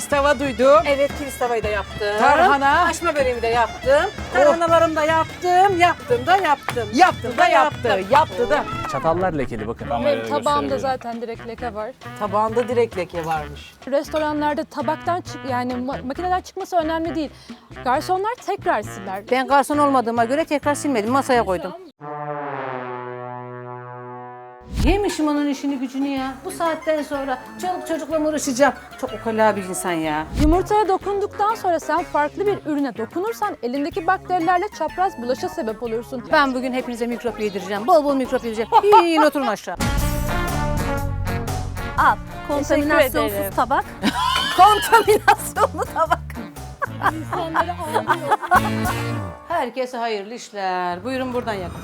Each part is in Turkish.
kilis tava duydum. Evet kilis tavayı da yaptım. Tarhana. Açma böreğimi de yaptım. Tarhanalarımı da yaptım. Yaptım da yaptım. Yaptı da yaptı. yaptım. Yaptı da. Çatallar lekeli bakın. Benim tabağımda zaten direkt leke var. Tabağında direkt leke varmış. Restoranlarda tabaktan çık yani ma- makineden çıkması önemli değil. Garsonlar tekrar siler. Ben garson olmadığıma göre tekrar silmedim. Masaya koydum. Yemişim onun işini gücünü ya. Bu saatten sonra çoluk çocukla mı uğraşacağım? Çok ukala bir insan ya. Yumurtaya dokunduktan sonra sen farklı bir ürüne dokunursan elindeki bakterilerle çapraz bulaşa sebep olursun. Ben bugün hepinize mikrop yedireceğim. Bol bol mikrop yedireceğim. İyi oturun aşağı. Al. Kontaminasyonsuz ederim. tabak. Kontaminasyonlu tabak. Herkese hayırlı işler. Buyurun buradan yakın.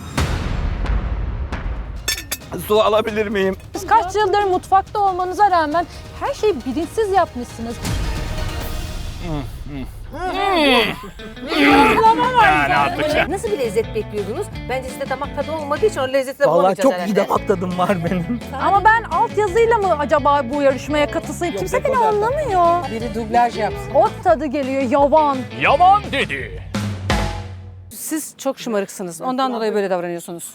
Su alabilir miyim? Siz kaç yıldır mutfakta olmanıza rağmen her şeyi bilinçsiz yapmışsınız. Nasıl bir lezzet bekliyordunuz? Bence sizde damak tadı olmadığı için o lezzeti de Vallahi bulamayacağız çok herhalde. iyi damak tadım var benim. Ama ben altyazıyla mı acaba bu yarışmaya katılsayım? Kimse beni anlamıyor. Biri dublaj yapsın. Ot tadı geliyor yavan. Yaman dedi. Siz çok şımarıksınız. Ondan dolayı böyle davranıyorsunuz.